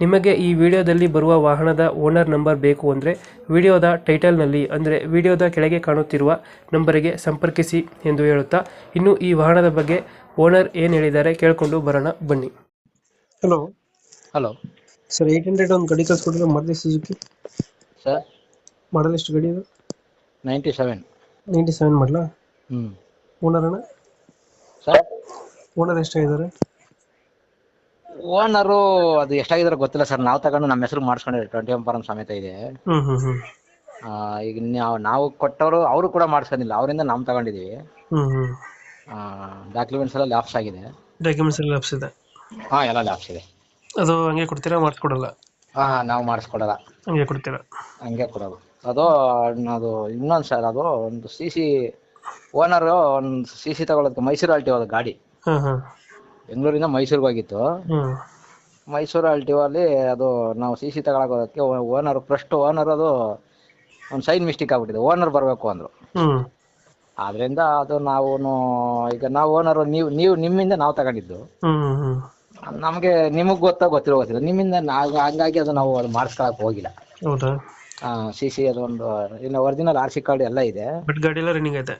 ನಿಮಗೆ ಈ ವಿಡಿಯೋದಲ್ಲಿ ಬರುವ ವಾಹನದ ಓನರ್ ನಂಬರ್ ಬೇಕು ಅಂದರೆ ವಿಡಿಯೋದ ಟೈಟಲ್ನಲ್ಲಿ ಅಂದರೆ ವಿಡಿಯೋದ ಕೆಳಗೆ ಕಾಣುತ್ತಿರುವ ನಂಬರಿಗೆ ಸಂಪರ್ಕಿಸಿ ಎಂದು ಹೇಳುತ್ತಾ ಇನ್ನು ಈ ವಾಹನದ ಬಗ್ಗೆ ಓನರ್ ಏನು ಹೇಳಿದ್ದಾರೆ ಕೇಳಿಕೊಂಡು ಬರೋಣ ಬನ್ನಿ. Hello. Hello. Sir eight hundred ಒಂದು ಗಾಡಿ ಕಳಿಸ್ಕೊಟ್ರೆ ಮಾಡಲಿ ಸುಜುಕಿ ಸರ್. ಮಾಡಲ್ ಎಷ್ಟು ಗಾಡಿ ಇದು? ನೈಂಟಿ ಸೆವೆನ್ ನೈಂಟಿ ಸೆವೆನ್ ಮಾಡಲಾ? ಹ್ಞೂ ಓನರ್ ಅಣ್ಣ ಸರ್. ಓನರ್ ಎಷ್ಟಾಗಿದ್ದಾರೆ? ಓನರು ಅದು ಎಷ್ಟಾಗಿದ್ರೆ ಗೊತ್ತಿಲ್ಲ ಸರ್. ನಾವು ತಗೊಂಡು ನಮ್ಮ ಹೆಸರು ಮಾಡಿಸ್ಕೊಂಡಿದ್ದೀವಿ ಟ್ವೆಂಟಿ ಒನ್ ಫಾರಂ ಸಮೇತ ಇದೆ. ಹ್ಞೂ ಹ್ಞೂ ಆ, ಈಗ ನಾವು ನಾವು ಕೊಟ್ಟವರು ಅವರು ಕೂಡ ಮಾಡಿಸ್ಕೊಂಡಿಲ್ಲ. ಅವರಿಂದ ನಾವು ತಗೊಂಡಿದೀವಿ ಹ್ಞೂ ಡಾಕ್ಯುಮೆಂಟ್ಸ್ ಎಲ್ಲ ಲ್ಯಾಪ್ಸ್ ಆಗಿದೆ. ಡಾಕ್ಯುಮೆಂಟ್ಸ್ ಎಲ್ಲ ಲಾಪ್ಸ್ ಇದೆ. ಹಾ ಎಲ್ಲ ಲ್ಯಾಪ್ಸ್ ಇದೆ. ಅದು ಹಂಗೆ ಕೊಡ್ತೀರಾ ಮಾಡಿಸ್ಕೊಡಲ್ಲ? ಹಾ ನಾವು ಮಾಡಿಸ್ಕೊಡಲ್ಲ. ಹಂಗೆ ಕೊಡ್ತೀರಾ? ಹಂಗೆ ಕೊಡೋದು. ಅದು ಅದು ಇನ್ನೊಂದು ಸರ್ ಅದು ಒಂದು ಸಿ ಸಿ ಓನರು ಒಂದು ಸಿ ಸಿ ತಗೊಳ್ಳೋದಕ್ಕೆ ಮೈಸೂರು ಆಲ್ಟಿ ಹೋದ ಗಾಡಿ. ಹಾಂ ಹಾಂ ಬೆಂಗಳೂರಿಂದ ಮೈಸೂರಿಗೆ ಹೋಗಿತ್ತು. ಮೈಸೂರು ಅಲ್ಲಿ ಅದು ನಾವು ಸಿ ಸಿ ತಗೊಳಕೋದಕ್ಕೆ ಓನರ್ ಫಸ್ಟ್ ಓನರ್ ಅದು ಒಂದು ಸೈನ್ ಮಿಸ್ಟೇಕ್ ಆಗ್ಬಿಟ್ಟಿದೆ. ಓನರ್ ಬರಬೇಕು ಅಂದ್ರು. ಆದ್ರಿಂದ ಅದು ನಾವು ಈಗ ನಾವು ಓನರ್ ನೀವು ನೀವು ನಿಮ್ಮಿಂದ ನಾವು ತಗೊಂಡಿದ್ದು. ನಮಗೆ ನಿಮಗೆ ಗೊತ್ತ ಗೊತ್ತಿರೋ ಗೊತ್ತಿಲ್ಲ. ನಿಮ್ಮಿಂದ ಹಂಗಾಗಿ ಅದು ನಾವು ಅದು ಮಾಡಿಸ್ಕೊಳಕ್ ಹೋಗಿಲ್ಲ. ಹೌದಾ? ಸಿ ಸಿ ಅದೊಂದು ಇನ್ನು ಒರಿಜಿನಲ್ ಆರ್ ಸಿ ಕಾರ್ಡ್ ಎಲ್ಲ ಇದೆ. ಬಟ್ ಗಾಡಿ ಎಲ್ಲ ರನ್ನಿಂಗ್ ಐತೆ.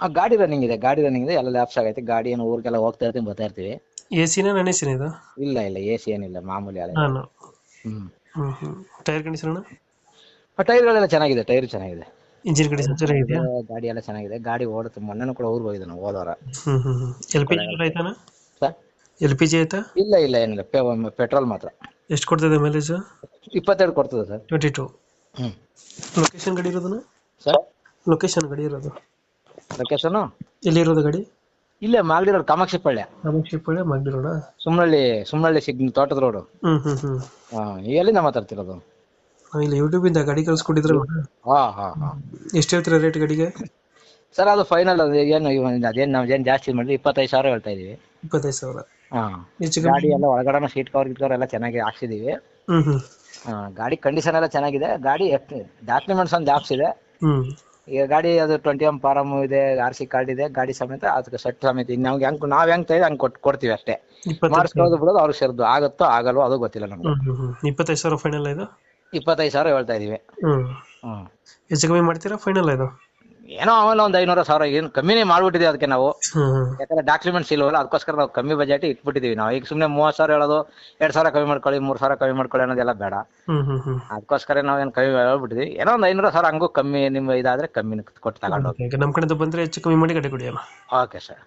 ಆ ಗಾಡಿ ರನ್ನಿಂಗ್ ಇದೆ ಗಾಡಿ ರನ್ನಿಂಗ್ ಇದೆ ಎಲ್ಲ ಲ್ಯಾಪ್ಸ್ ಆಗೈತೆ. ಗಾಡಿ ಏನು ಊರಿಗೆಲ್ಲ ಹೋಗ್ತಾ ಇರ್ತೀನಿ ಬರ್ತಾ ಇರ್ತೀವಿ. ಎ ಸಿನ ನಾನ್ ಎ ಸಿನ ಇದು? ಇಲ್ಲ ಇಲ್ಲ ಎಸಿ ಸಿ ಏನಿಲ್ಲ ಮಾಮೂಲಿ ಅಲ್ಲ ನಾನು. ಹ್ಮ್. ಟೈರ್ ಕಂಡೀಷನ್ ಟೈರ್ಗಳೆಲ್ಲ ಚೆನ್ನಾಗಿದೆ ಟೈರ್ ಚೆನ್ನಾಗಿದೆ. ಇಂಜಿನ್ ಕಂಡೀಷನ್ ಚೆನ್ನಾಗಿದೆಯಾ? ಗಾಡಿ ಎಲ್ಲ ಚೆನ್ನಾಗಿದೆ. ಗಾಡಿ ಓಡುತ್ತೆ ಮೊನ್ನೆನೂ ಕೂಡ ಊರಿಗೆ ಹೋಗಿದ್ದೆ ನಾವು ಹೋದವರ. ಹ್ಮ್ ಹ್ಮ್ ಎಲ್ ಪಿ ಜಿ ಆಯ್ತಾನ ಸರ್? ಎಲ್ ಪಿ ಜಿ ಆಯ್ತಾ ಇಲ್ಲ ಇಲ್ಲ ಏನಿಲ್ಲ. ಪೆಟ್ರೋಲ್ ಮಾತ್ರ. ಎಷ್ಟು ಕೊಡ್ತದೆ ಮೈಲೇಜ್ ಇಪ್ಪತ್ತೆರಡು ಕೊಡ್ತದೆ ಸರ್. ಟ್ವೆಂಟಿ ಟು ಹ್ಮ್. ಲೊಕೇಶನ್ ಗಡಿ ಇರೋದನ್ನ ಸರ್? ಲೊಕೇಶನ್ ಗಡಿ ಇರೋದು. ಲೊಕೇಶನು ಎಲ್ಲಿರೋದು ಗಾಡಿ? ಇಲ್ಲೇ ಮಾಗಡಿ ರೋಡ್ ಕಾಮಾಕ್ಷಿ ಪಳ್ಳಿ. ಸುಮ್ಮನಳ್ಳಿ ಸುಮ್ಮನಳ್ಳಿ ಸುಮ್ನಳ್ಳಿ ಸುಮ್ನಳ್ಳಿ ಸಿಗ್ ತೋಟದ ರೋಡು. ಹ್ಮ್ ಹ್ಮ್ ಹ್ಮ್. ಹಾ ಎಲ್ಲಿಂದ ಮಾತಾಡ್ತಿರೋದು? ಇಲ್ಲಿ ಯೂಟ್ಯೂಬಿಂದ ಗಾಡಿ ಕಳ್ಸ್ಕೊಟ್ಟಿದ್ರು. ಹಾ ಹಾ ಹಾ. ಎಷ್ಟು ಹೇಳ್ತೀರಾ ರೇಟ್ ಗಾಡಿಗೆ? ಸರ್ ಅದು ಫೈನಲ್ ಅದು ಏನು ಇವ- ಅದೇನ್ ನಾವು ಏನು ಜಾಸ್ತಿ ಮಾಡಿದ್ವಿ ಇಪ್ಪತ್ತೈದು ಸಾವಿರ ಹೇಳ್ತಾ ಇದೀವಿ ಇಪ್ಪತ್ತೈದು ಸಾವಿರ. ಹಾ ಹೆಚ್ಚು ಗಾಡಿ ಎಲ್ಲ ಒಳಗಡೆ ಸೀಟ್ ಕವರ್ ಗಿಟ್ ಕವರ್ ಎಲ್ಲ ಚೆನ್ನಾಗಿ ಹಾಕ್ಸಿದೀವಿ. ಹ್ಮ್ ಹ್ಮ್. ಹಾ ಗಾಡಿ ಕಂಡೀಷನ್ ಎಲ್ಲ ಚೆನ್ನಾಗಿದೆ. ಗಾಡಿ ಡಾಕ್ಯುಮೆಂಟ್ಸ್ ಒಂದು ಜಾಬ್ಸ್ ಇದೆ ಹ್ಞೂ ಈಗ ಗಾಡಿ ಅದು ಟ್ವೆಂಟಿ ಎಂ ಫಾರಮ್ ಇದೆ ಆರ್ ಸಿ ಕಾರ್ಡ್ ಇದೆ ಗಾಡಿ ಸಮೇತ ಅದಕ್ಕೆ ಸೆಟ್ ಸಮೇತ. ಇನ್ನು ನಮ್ಗೆ ಹೆಂಗ್ ನಾವ್ ಹೆಂಗ್ ತೈದೆ ಹಂಗ್ ಕೊಟ್ ಕೊಡ್ತೀವಿ ಅಷ್ಟೇ. ಮಾಡಿಸ್ಕೊಳ್ಳೋದು ಬಿಡೋದು ಅವ್ರಿಗೆ ಸೇರಿದ್ದು ಆಗುತ್ತೋ ಆಗಲ್ವೋ ಅದು ಗೊತ್ತಿಲ್ಲ ನಮ್ಗೆ. ಇಪ್ಪತ್ತೈದು ಸಾವಿರ ಫೈನಲ್ ಇದು? ಇಪ್ಪತ್ತೈದು ಸಾವಿರ ಹೇಳ್ತಾ ಇದೀವಿ. ಹೆಚ್ಚು ಕಮ್ಮಿ ಮಾಡ್ತೀರಾ? ಫೈನಲ್ ಇದು? ಏನೋ ಆಮೇಲೆ ಒಂದ್ ಐನೂರ ಸಾವಿರ ಏನ್ ಕಮ್ಮಿನೇ ಮಾಡ್ಬಿಟ್ಟಿದೀವಿ ಅದಕ್ಕೆ ನಾವು. ಯಾಕಂದ್ರೆ ಡಾಕ್ಯುಮೆಂಟ್ಸ್ ಇಲ್ವಲ್ಲ ಅದಕ್ಕೋಸ್ಕರ ನಾವು ಕಮ್ಮಿ ಬಜೆಟ್ ಇಟ್ಬಿಟ್ಟಿದೀವಿ ನಾವು. ಈಗ ಸುಮ್ಮನೆ ಮೂವತ್ ಸಾವಿರ ಹೇಳೋದು ಎರಡ್ ಸಾವಿರ ಕಮ್ಮಿ ಮಾಡ್ಕೊಳ್ಳಿ ಮೂರ್ ಸಾವಿರ ಕಮ್ಮಿ ಮಾಡ್ಕೊಳ್ಳಿ ಅನ್ನೋದೆಲ್ಲ ಬೇಡ. ಅದಕ್ಕೋಸ್ಕರ ನಾವ್ ಏನ್ ಕಮ್ಮಿ ಹೇಳ್ಬಿಟ್ಟಿದೀವಿ ಏನೋ ಒಂದ್ ಐನೂರ ಸಾವಿರ ಹಂಗೂ ಕಮ್ಮಿ ನಿಮ್ಮ ಇದಾದ್ರೆ ಕಮ್ಮಿ ಕೊಟ್ಟು ತಗೊಂಡು ನಮ್ಮ ಕಡೆಯಿಂದ ಬಂದರೆ ಹೆಚ್ಚು ಕಮ್ಮಿ ಮಾಡಿ ಗಾಡಿ ಕುಡಿಯಲ್ಲ. Okay sir.